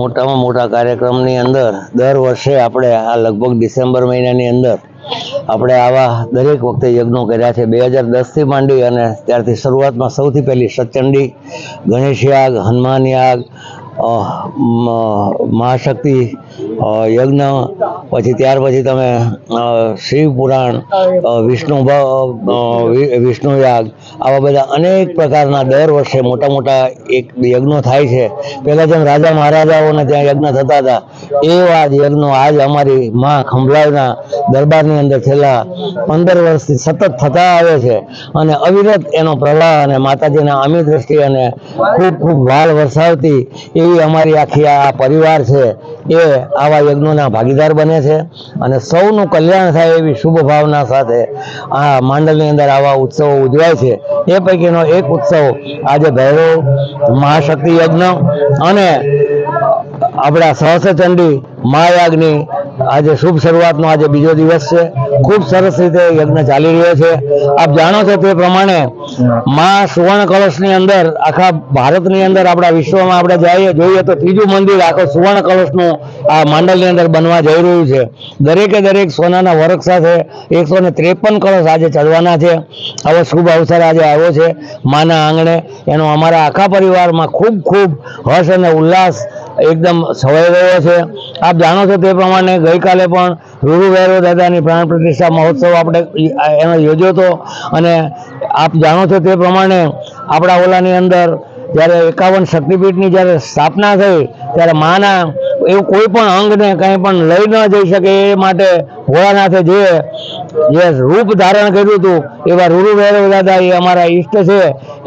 મોટામાં મોટા કાર્યક્રમની અંદર દર વર્ષે આપણે આ લગભગ ડિસેમ્બર મહિનાની અંદર આપણે આવા દરેક વખતે યજ્ઞો કર્યા છે. બે હજાર દસથી માંડી અને ત્યારથી શરૂઆતમાં સૌથી પહેલી સચંડી ગણેશ યાગ હનુમાન યાગ મહાશક્તિ યજ્ઞ, પછી ત્યાર પછી તમે શિવ પુરાણ વિષ્ણુ વિષ્ણુ યાગ, આવા બધા અનેક પ્રકારના દર વર્ષે મોટા મોટા એક યજ્ઞો થાય છે. પહેલાં જેમ રાજા મહારાજાઓને ત્યાં યજ્ઞ થતા હતા એવા જ યજ્ઞો આજ અમારી મા ખંભલાઈના દરબારની અંદર છેલ્લા પંદર વર્ષથી સતત થતા આવે છે. અને અવિરત એનો પ્રવાહ અને માતાજીના અમી દ્રષ્ટિ અને ખૂબ ખૂબ વાળ વરસાવતી એવી અમારી આખી આ પરિવાર છે, એ આવા યજ્ઞોના ભાગીદાર બને છે અને સૌનું કલ્યાણ થાય એવી શુભ ભાવના સાથે આ માંડલની અંદર આવા ઉત્સવો ઉજવાય છે. એ પૈકીનો એક ઉત્સવ આજે ભૈરવ મહાશક્તિ યજ્ઞ અને આપણા સહસ્રચંડી મહાયાગની આજે શુભ શરૂઆતનો આજે બીજો દિવસ છે. ખૂબ સરસ રીતે યજ્ઞ ચાલી રહ્યો છે. આપ જાણો છો તે પ્રમાણે મા સુવર્ણ કળશની અંદર, આખા ભારતની અંદર આપણા વિશ્વમાં આપણે જઈએ, જોઈએ તો ત્રીજું મંદિર આખો સુવર્ણ કળશનું આ માંડલની અંદર બનવા જઈ રહ્યું છે. દરેકે દરેક સોનાના વરખ સાથે એકસો ને ત્રેપન કળશ આજે ચડવાના છે. આવો શુભ અવસર આજે આવ્યો છે. માના આંગણે એનો અમારા આખા પરિવારમાં ખૂબ ખૂબ હર્ષ અને ઉલ્લાસ એકદમ છવાઈ ગયો છે. આપ જાણો છો તે પ્રમાણે ગઈકાલે પણ રૂરુ વૈરવ દાદાની પ્રાણ પ્રતિષ્ઠા મહોત્સવ આપણે એનો યોજ્યો હતો. અને આપ જાણો છો તે પ્રમાણે આપણા ઓલાની અંદર જ્યારે એકાવન શક્તિપીઠની જ્યારે સ્થાપના થઈ, ત્યારે માના એવું કોઈ પણ અંગને કંઈ પણ લઈ ન જઈ શકે એ માટે ભોળાનાથે જે જે રૂપ ધારણ કર્યું હતું. એવા રૂરુ ભૈરવ દાદા એ અમારા ઈષ્ટ છે.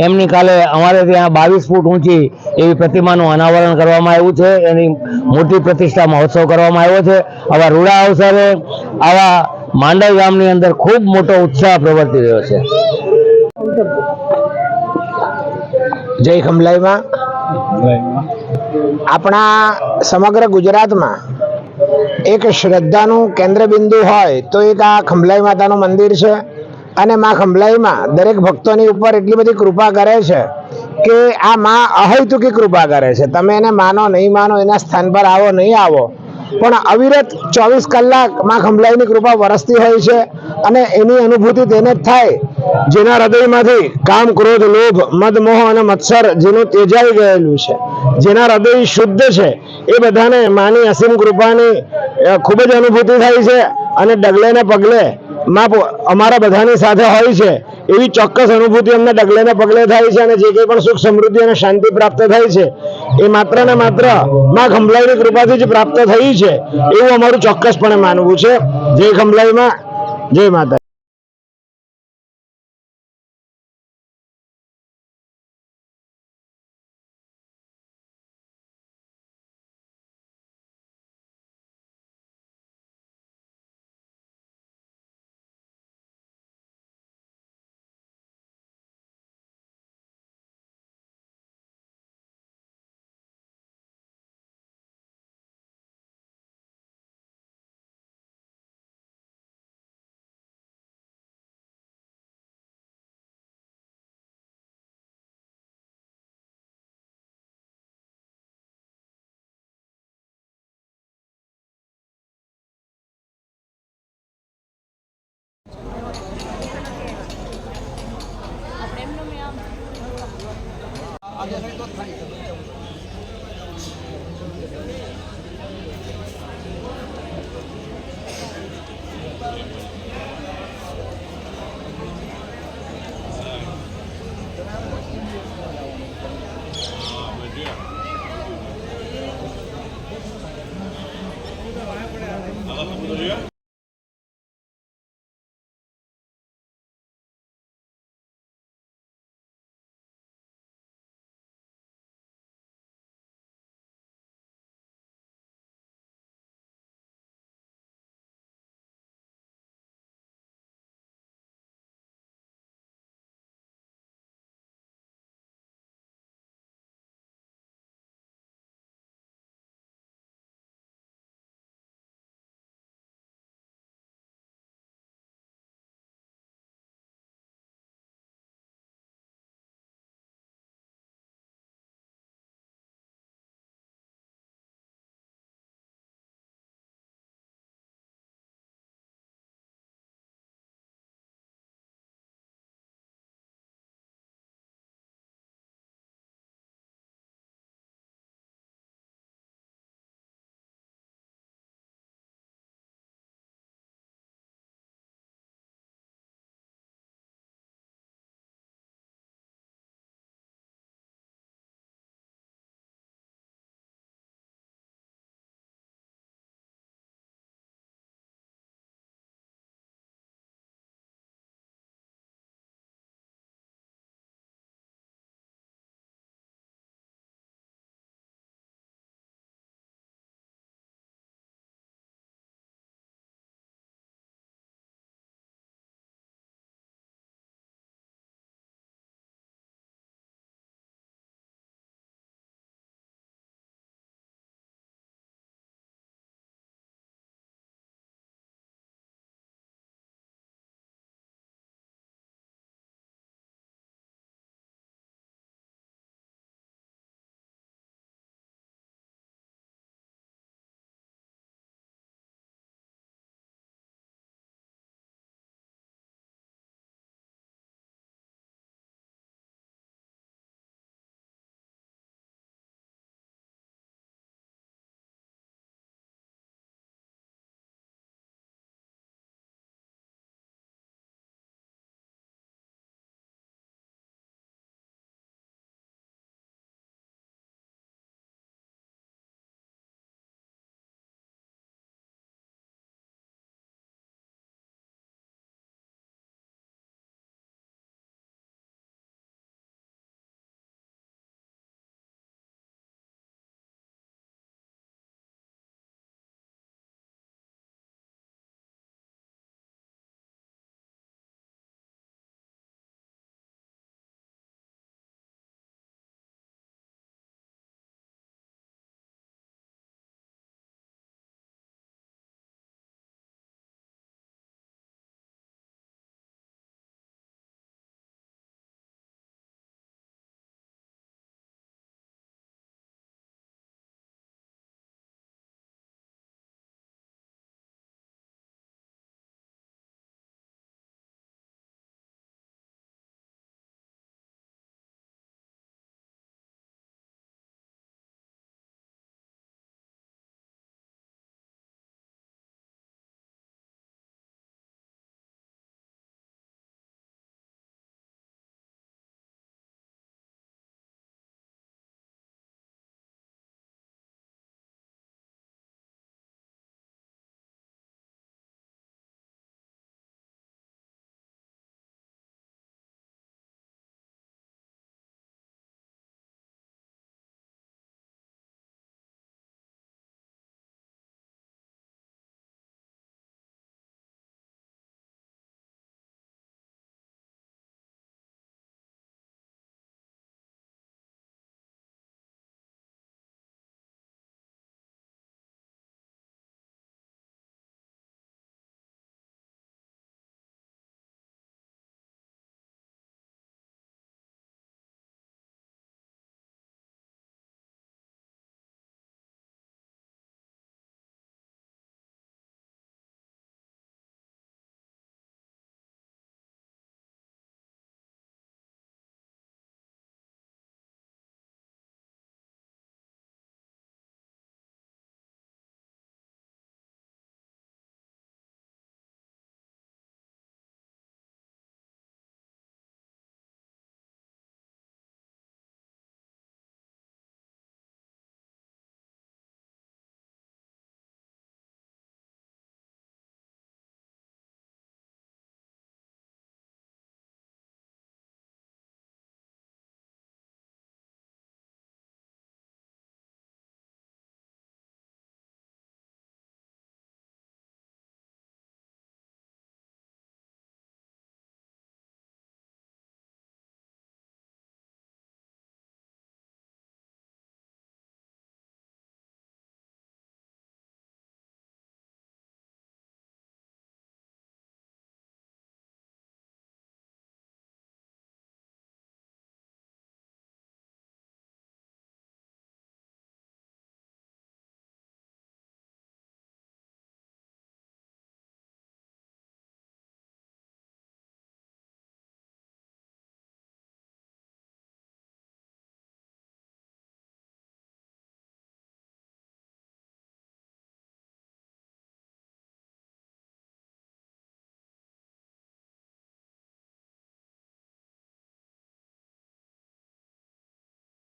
એમની કાલે અમારે ત્યાં બાવીસ ફૂટ ઊંચી એવી પ્રતિમાનું અનાવરણ કરવામાં આવ્યું છે. એની મોટી પ્રતિષ્ઠા મહોત્સવ કરવામાં આવ્યો છે. આવા રૂડા અવસરે આવા માંડવ ગામની અંદર ખૂબ મોટો ઉત્સાહ પ્રવર્તી રહ્યો છે. જય ખમલાઈમાં આપણા સમગ્ર ગુજરાતમાં એક શ્રદ્ધાનું કેન્દ્રબિંદુ હોય તો એક આ ખંભલાઈ માતાનું મંદિર છે. અને મા ખંભલાઈમાં દરેક ભક્તોની ઉપર એટલી બધી કૃપા કરે છે કે આ મા અહૈતુકી કૃપા કરે છે. તમે એને માનો, નહીં માનો, એના સ્થાન પર આવો, નહીં આવો. પણ અવિરત ચોવીસ કલાકમાં ખંભલાઈની કૃપા વરસતી હોય છે અને એની અનુભૂતિ તેને જ થાય. જેના હૃદયમાંથી કામ, ક્રોધ, લોભ મદમોહ અને મત્સર જેનું તેજાઈ ગયેલું છે. જેના હૃદય શુદ્ધ છે, એ બધાને માની અસીમ કૃપાની ખૂબ જ અનુભૂતિ થાય છે અને ડગલે ને પગલે માં અમારા બધાની સાથે હોય છે. એવી ચોક્કસ અનુભૂતિ અમને ડગલે ને પગલે થાય છે અને જે કંઈ પણ સુખ સમૃદ્ધિ અને શાંતિ પ્રાપ્ત થાય છે, એ માત્ર ને માત્રમાં ખંભલાઈની કૃપાથી જ પ્રાપ્ત થઈ છે. એવું અમારું ચોક્કસપણે માનવું છે. જય ખંભલાઈમાં. જય માતા આપણે એમનો મેં આમ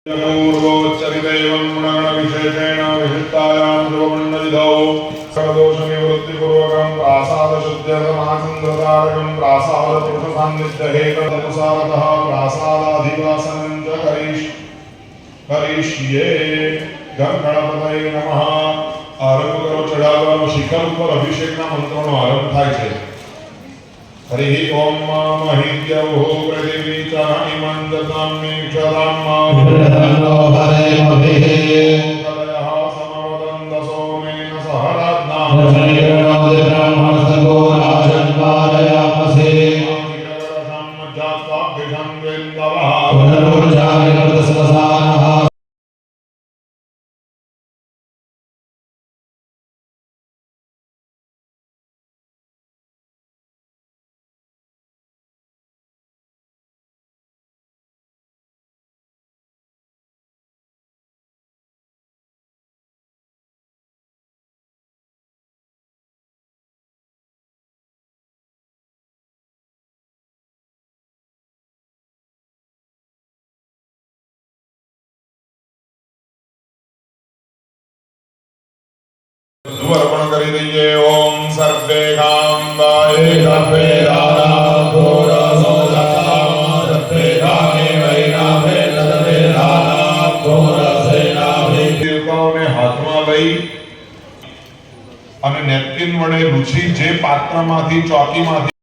पूर्वोच्चरितैवं गुणगणविशेषेण विशिष्टायां ध्रुवमण्डलिधौ सर्वदोषनिवृत्तिपूर्वकं प्रासादशुद्ध्यसमासन्दतारकं प्रासादपुरुषसान्निध्यहेतदनुसारतः प्रासादाधिवासनं च करिष् करिष्ये ગણપતય નમઃ આરંભ કરો ચડાવવાનો શિખર ઉપર અભિષેકના મંત્રોનો આરંભ થાય છે हरिः ॐ महिद्यौः पृथिवी च हिमन्दतं मीक्षतां कलयः હાથમાં લઈ અને નેપકિન વડે લૂછી જે પાત્રમાંથી ચોકીમાંથી